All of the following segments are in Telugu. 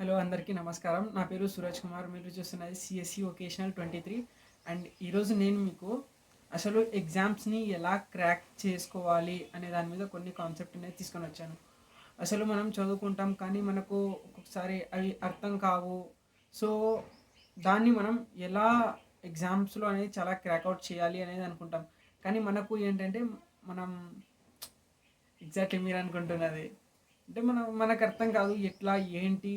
హలో అందరికీ నమస్కారం. నా పేరు సూరజ్ కుమార్. మీరు చూస్తున్నది CSC vocational twenty three and ఈరోజు నేను మీకు అసలు ఎగ్జామ్స్ని ఎలా క్రాక్ చేసుకోవాలి అనే దాని మీద కొన్ని కాన్సెప్ట్ అనేది తీసుకొని వచ్చాను. అసలు మనం చదువుకుంటాం కానీ మనకు ఒక్కొక్కసారి అవి అర్థం కావు. సో దాన్ని మనం ఎలా ఎగ్జామ్స్లో అనేది చాలా క్రాక్అవుట్ చేయాలి అనేది అనుకుంటాం. కానీ మనకు ఏంటంటే మనం ఎగ్జాక్ట్లీ మీరు అనుకుంటున్నది. అంటే మనం మనకు అర్థం కాదు ఎట్లా ఏంటి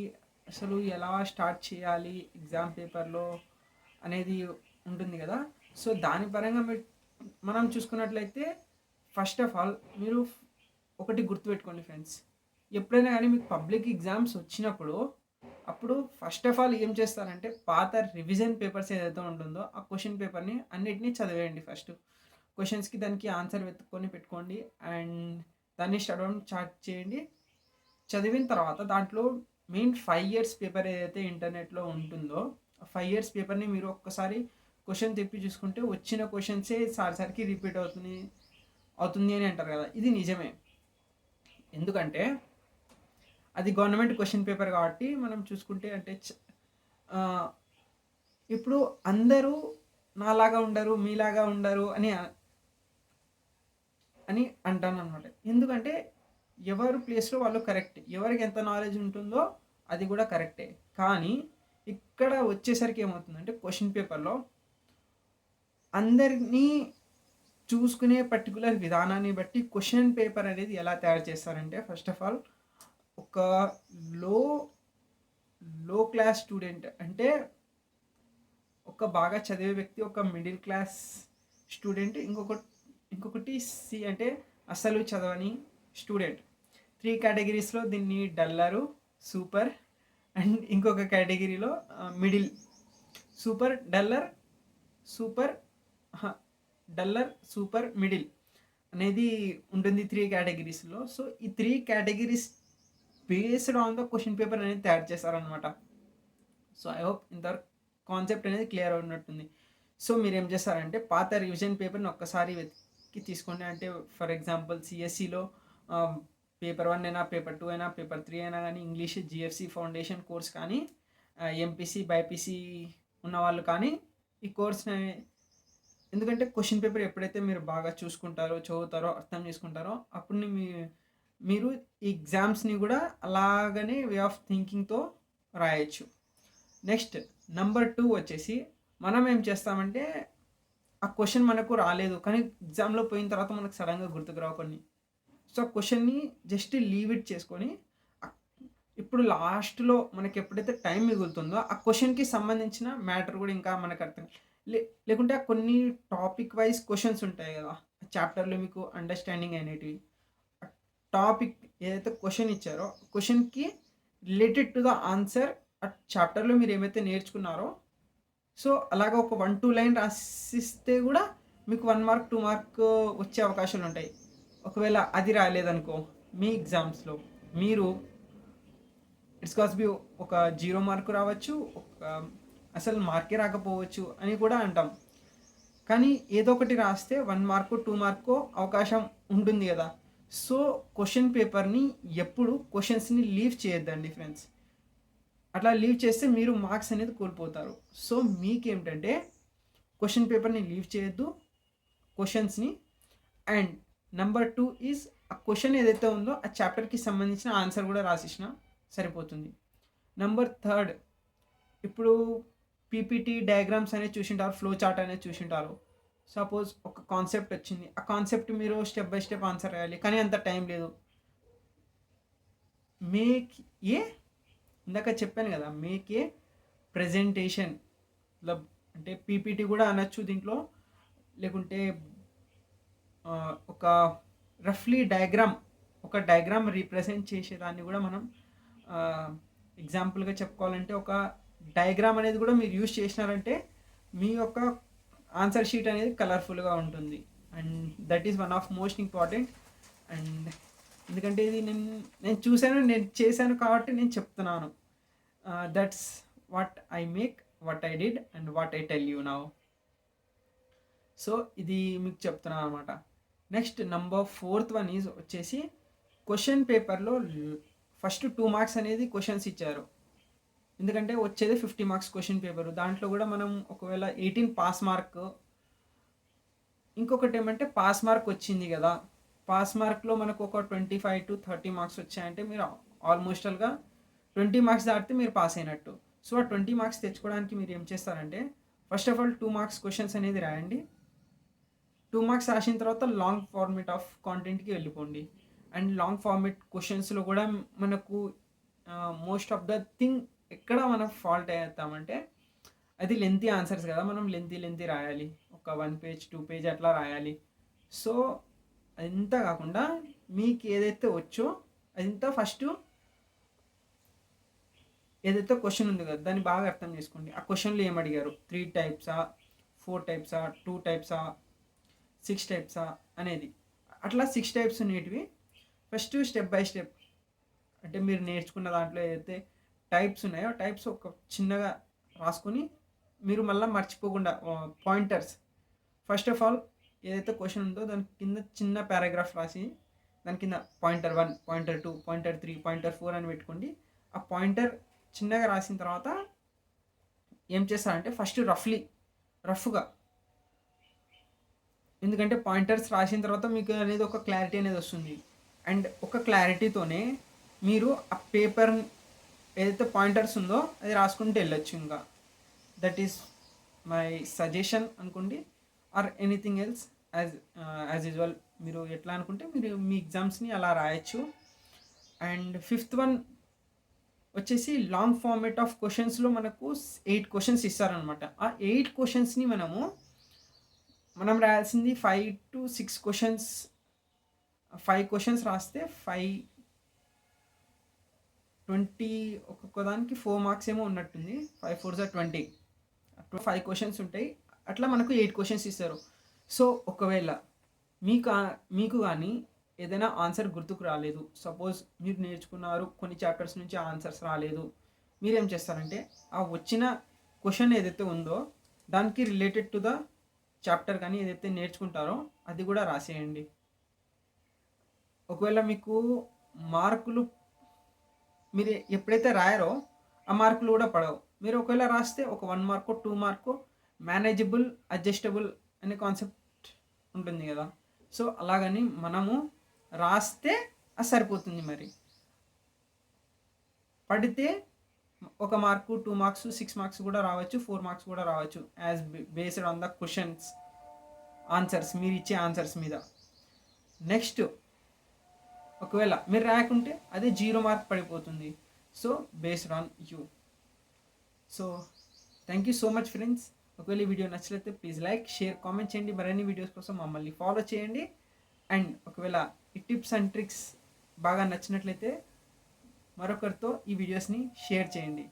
అసలు ఎలా స్టార్ట్ చేయాలి ఎగ్జామ్ పేపర్లో అనేది ఉంటుంది కదా. సో దాని పరంగా మీరు మనం చూసుకున్నట్లయితే ఫస్ట్ ఆఫ్ ఆల్ మీరు ఒకటి గుర్తుపెట్టుకోండి ఫ్రెండ్స్ ఎప్పుడైనా కానీ మీకు పబ్లిక్ ఎగ్జామ్స్ వచ్చినప్పుడు అప్పుడు ఫస్ట్ ఆఫ్ ఆల్ ఏం చేస్తారంటే పాత రివిజన్ పేపర్స్ ఏదైతే ఉంటుందో ఆ క్వశ్చన్ పేపర్ని అన్నిటినీ చదివేయండి ఫస్ట్ క్వశ్చన్స్కి దానికి ఆన్సర్ వెతుక్కొని పెట్టుకోండి. అండ్ దాన్ని చదవడం స్టార్ట్ చేయండి. చదివిన తర్వాత దాంట్లో మెయిన్ ఫైవ్ ఇయర్స్ పేపర్ ఏదైతే ఇంటర్నెట్లో ఉంటుందో ఫైవ్ ఇయర్స్ పేపర్ని మీరు ఒక్కసారి క్వశ్చన్ తెప్పి చూసుకుంటే వచ్చిన క్వశ్చన్సే సారిసారికి రిపీట్ అవుతుంది అవుతుంది అని అంటారు కదా. ఇది నిజమే. ఎందుకంటే అది గవర్నమెంట్ క్వశ్చన్ పేపర్ కాబట్టి మనం చూసుకుంటే అంటే చ- ఇప్పుడు అందరూ నాలాగా ఉండరు మీలాగా ఉండరు అని అని అంటాను అనమాట ఎందుకంటే ఎవరు ప్లేస్లో వాళ్ళు కరెక్ట్ ఎవరికి ఎంత నాలెడ్జ్ ఉంటుందో అది కూడా కరెక్టే కానీ ఇక్కడ వచ్చేసరికి ఏమవుతుందంటే క్వశ్చన్ పేపర్లో అందరినీ చూసుకునే పర్టికులర్ విధానాన్ని బట్టి క్వశ్చన్ పేపర్ అనేది ఎలా తయారు చేస్తారంటే ఫస్ట్ ఆఫ్ ఆల్ ఒక లో లో క్లాస్ స్టూడెంట్ అంటే ఒక బాగా చదివే వ్యక్తి ఒక మిడిల్ క్లాస్ స్టూడెంట్ ఇంకొక ఇంకొకటి సి అంటే అసలు చదవని స్టూడెంట్ త్రీ కేటగిరీస్లో దీన్ని డల్లరు సూపర్ అండ్ ఇంకొక కేటగిరీలో middle. Super duller super duller super middle అనేది ఉంటుంది త్రీ కేటగిరీస్లో సో ఈ three categories based on the question paper అనేది తయారు చేస్తారనమాట సో ఐ హోప్ ఇంత కాన్సెప్ట్ అనేది క్లియర్ ఉన్నట్టుంది సో మీరు ఏం చేస్తారంటే పాత రివిజన్ పేపర్ని ఒక్కసారి వెతికి తీసుకోండి. అంటే ఫర్ ఎగ్జాంపుల్ సిఎస్సిలో పేపర్ వన్ అయినా పేపర్ టూ అయినా పేపర్ త్రీ అయినా కానీ ఇంగ్లీష్ జిఎఫ్సి ఫౌండేషన్ కోర్స్ కానీ ఎంపీసీ బైపీసీ ఉన్న వాళ్ళు కానీ ఈ కోర్స్ని ఎందుకంటే క్వశ్చన్ పేపర్ ఎప్పుడైతే మీరు బాగా చూసుకుంటారో చదువుతారో అర్థం చేసుకుంటారో అప్పుడు మీ మీరు ఈ ఎగ్జామ్స్ని కూడా అలాగనే వే ఆఫ్ థింకింగ్తో రాయొచ్చు. నెక్స్ట్ నెంబర్ టూ వచ్చేసి మనం ఏం చేస్తామంటే ఆ క్వశ్చన్ మనకు రాలేదు కానీ ఎగ్జామ్లో పోయిన తర్వాత మనకు సడన్గా గుర్తుకు రావు కొన్ని. సో ఆ క్వశ్చన్ని జస్ట్ లీవ్ ఇట్ చేసుకొని ఇప్పుడు లాస్ట్లో మనకి ఎప్పుడైతే టైం మిగులుతుందో ఆ క్వశ్చన్కి సంబంధించిన మ్యాటర్ కూడా ఇంకా మనకు అర్థం లే లేకుంటే ఆ కొన్ని టాపిక్ వైజ్ క్వశ్చన్స్ ఉంటాయి కదా ఆ చాప్టర్లో మీకు అండర్స్టాండింగ్ అనేటివి టాపిక్ ఏదైతే క్వశ్చన్ ఇచ్చారో క్వశ్చన్కి రిలేటెడ్ టు ద ఆన్సర్ ఆ చాప్టర్లో మీరు ఏమైతే నేర్చుకున్నారో సో అలాగ ఒక వన్ టూ లైన్ రాసిస్తే కూడా మీకు వన్ మార్క్ టూ మార్క్ వచ్చే అవకాశాలు ఉంటాయి. ఒకవేళ అది రాలేదనుకో మీ ఎగ్జామ్స్లో మీరు ఇట్స్ కాస్ బి ఒక జీరో మార్క్ రావచ్చు ఒక um, అసలు మార్కే రాకపోవచ్చు అని కూడా అంటాం. కానీ ఏదో ఒకటి రాస్తే వన్ మార్కు టూ మార్కో అవకాశం ఉంటుంది కదా. సో క్వశ్చన్ పేపర్ని ఎప్పుడు క్వశ్చన్స్ని లీవ్ చేయొద్దండి ఫ్రెండ్స్. అట్లా లీవ్ చేస్తే మీరు మార్క్స్ అనేది కోల్పోతారు. సో మీకేమిటంటే క్వశ్చన్ పేపర్ని లీవ్ చేయొద్దు క్వశ్చన్స్ని అండ్ నెంబర్ టూ ఈజ్ ఆ క్వశ్చన్ ఏదైతే ఉందో ఆ చాప్టర్కి సంబంధించిన ఆన్సర్ కూడా రాసేసిన సరిపోతుంది. నెంబర్ థర్డ్ ఇప్పుడు పీపీటీ డయాగ్రామ్స్ అనేది చూసింటారు ఫ్లో చార్ట్ అనేది చూసింటారు. సపోజ్ ఒక కాన్సెప్ట్ వచ్చింది. ఆ కాన్సెప్ట్ మీరు స్టెప్ బై స్టెప్ ఆన్సర్ రాయాలి కానీ అంత టైం లేదు. Make a? ఇందాక చెప్పాను కదా మేక్ ఏ ప్రజెంటేషన్ అంటే పీపీటీ కూడా అనొచ్చు దీంట్లో. లేకుంటే ఒక రఫ్లీ డయాగ్రామ్ ఒక డయాగ్రామ్ రీప్రజెంట్ చేసేదాన్ని కూడా మనం ఎగ్జాంపుల్గా చెప్పుకోవాలంటే ఒక డయాగ్రామ్ అనేది కూడా మీరు యూజ్ చేసినారంటే మీ యొక్క ఆన్సర్ షీట్ అనేది కలర్ఫుల్గా ఉంటుంది. And that is one of most important. And ఎందుకంటే ఇది నేను నేను చూశాను నేను చేశాను కాబట్టి నేను చెప్తున్నాను. That's what I make what I did and what I tell you now. So ఇది మీకు చెప్తున్నాను అనమాట next number fourth one is వచ్చేసి క్వశ్చన్ పేపర్లో ఫస్ట్ టూ మార్క్స్ అనేది క్వశ్చన్స్ ఇచ్చారు. ఎందుకంటే వచ్చేది ఫిఫ్టీ మార్క్స్ క్వశ్చన్ పేపర్ దాంట్లో కూడా మనం ఒకవేళ ఎయిటీన్ పాస్ మార్క్ ఇంకొకటి ఏమంటే పాస్ మార్క్ వచ్చింది కదా. పాస్ మార్క్లో మనకు ఒక twenty five to thirty marks వచ్చాయంటే మీరు ఆల్మోస్టల్గా ట్వంటీ మార్క్స్ దాటితే మీరు పాస్ అయినట్టు. సో ఆ ట్వంటీ మార్క్స్ తెచ్చుకోవడానికి మీరు ఏం చేస్తారంటే first of all two marks questions అనేది రాయండి. టూ మార్క్స్ రాసిన తర్వాత లాంగ్ ఫార్మేట్ ఆఫ్ కాంటెంట్కి వెళ్ళిపోండి. అండ్ లాంగ్ ఫార్మేట్ క్వశ్చన్స్లో కూడా మనకు మోస్ట్ ఆఫ్ ద థింగ్ ఎక్కడ మనం ఫాల్ట్ అవుతామంటే అది లెంతీ ఆన్సర్స్ కదా మనం లెంతీ లెంతీ రాయాలి. ఒక వన్ పేజ్ టూ పేజ్ అట్లా రాయాలి. సో అదంతా కాకుండా మీకు ఏదైతే వచ్చో అదంతా ఫస్ట్ ఏదైతే క్వశ్చన్ ఉంది కదా దాన్ని బాగా అర్థం చేసుకోండి. ఆ క్వశ్చన్లో ఏం అడిగారు? త్రీ టైప్సా ఫోర్ టైప్సా టూ టైప్సా సిక్స్ టైప్సా అనేది. అట్లా సిక్స్ టైప్స్ ఉండేటివి. ఫస్ట్ స్టెప్ బై స్టెప్ అంటే మీరు నేర్చుకున్న దాంట్లో ఏదైతే టైప్స్ ఉన్నాయో టైప్స్ ఒక చిన్నగా రాసుకొని మీరు మళ్ళీ మర్చిపోకుండా పాయింటర్స్. ఫస్ట్ ఆఫ్ ఆల్ ఏదైతే క్వశ్చన్ ఉందో దాని కింద చిన్న పారాగ్రాఫ్ రాసి దాని కింద pointer one pointer two pointer three pointer four అని పెట్టుకోండి. ఆ పాయింటర్ చిన్నగా రాసిన తర్వాత ఏం చేస్తారంటే ఫస్ట్ రఫ్లీ రఫ్గా ఎందుకంటే పాయింటర్స్ రాసిన తర్వాత మీకు అనేది ఒక క్లారిటీ అనేది వస్తుంది. అండ్ ఒక క్లారిటీతోనే మీరు ఆ పేపర్ ఏదైతే పాయింటర్స్ ఉందో అది రాసుకుంటూ వెళ్ళొచ్చు ఇంకా. దట్ ఈస్ మై సజెషన్ అనుకోండి. Or anything else as as usual మీరు ఎట్లా అనుకుంటే మీరు మీ ఎగ్జామ్స్ని అలా రాయొచ్చు. అండ్ ఫిఫ్త్ వన్ వచ్చేసి లాంగ్ ఫార్మేట్ ఆఫ్ క్వశ్చన్స్లో మనకు ఎయిట్ క్వశ్చన్స్ ఇస్తారనమాట ఆ ఎయిట్ క్వశ్చన్స్ని మనము మనం రాయాల్సింది five to six questions five questions రాస్తే ఫైవ్ ట్వంటీ ఒక్కొక్క దానికి ఫోర్ మార్క్స్ ఏమో ఉన్నట్టుంది. Five four sir twenty five questions ఉంటాయి. అట్లా మనకు ఎయిట్ క్వశ్చన్స్ ఇస్తారు. సో ఒకవేళ మీకు మీకు కానీ ఏదైనా ఆన్సర్ గుర్తుకు రాలేదు. సపోజ్ మీరు నేర్చుకున్నారు కొన్ని చాప్టర్స్ నుంచి ఆన్సర్స్ రాలేదు. మీరేం చేస్తారంటే ఆ వచ్చిన క్వశ్చన్ ఏదైతే ఉందో దానికి రిలేటెడ్ టు ద చాప్టర్ కానీ ఏదైతే నేర్చుకుంటారో అది కూడా రాసేయండి. ఒకవేళ మీకు మార్కులు మీరు ఎప్పుడైతే రాయారో ఆ మార్కులు కూడా పడవు. మీరు ఒకవేళ రాస్తే ఒక వన్ మార్కో టూ మార్కో మేనేజబుల్ అడ్జస్టబుల్ అనే కాన్సెప్ట్ ఉంటుంది కదా. సో అలాగని మనము రాస్తే అది సరిపోతుంది మరి. పడితే ఒక mark two marks six marks కూడా రావచ్చు ఫోర్ మార్క్స్ కూడా రావచ్చు. As based on the questions answers మీరు ఇచ్చే ఆన్సర్స్ మీద. నెక్స్ట్ ఒకవేళ మీరు రాకుంటే అదే జీరో మార్క్ పడిపోతుంది. So based on you so thank you so much friends ఒకవేళ ఈ వీడియో నచ్చినట్లయితే ప్లీజ్ లైక్ షేర్ కామెంట్ చేయండి. మరిన్ని వీడియోస్ కోసం మమ్మల్ని ఫాలో చేయండి. అండ్ ఒకవేళ ఈ టిప్స్ అండ్ ట్రిక్స్ బాగా నచ్చినట్లయితే మరొకరితో ఈ వీడియోస్ని షేర్ చేయండి.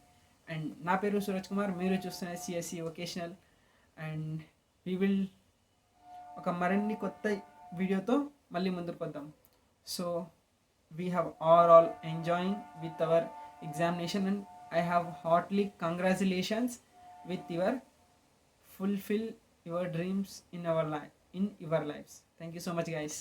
అండ్ నా పేరు సూరజ్ కుమార్ మీరు చూస్తున్న CSC vocational and we will ఒక మరిన్ని కొత్త వీడియోతో మళ్ళీ ముందుకు వద్దాం so we have are all enjoying with our examination and I have heartly congratulations with your fulfil your dreams in our life in your lifes thank you so much guys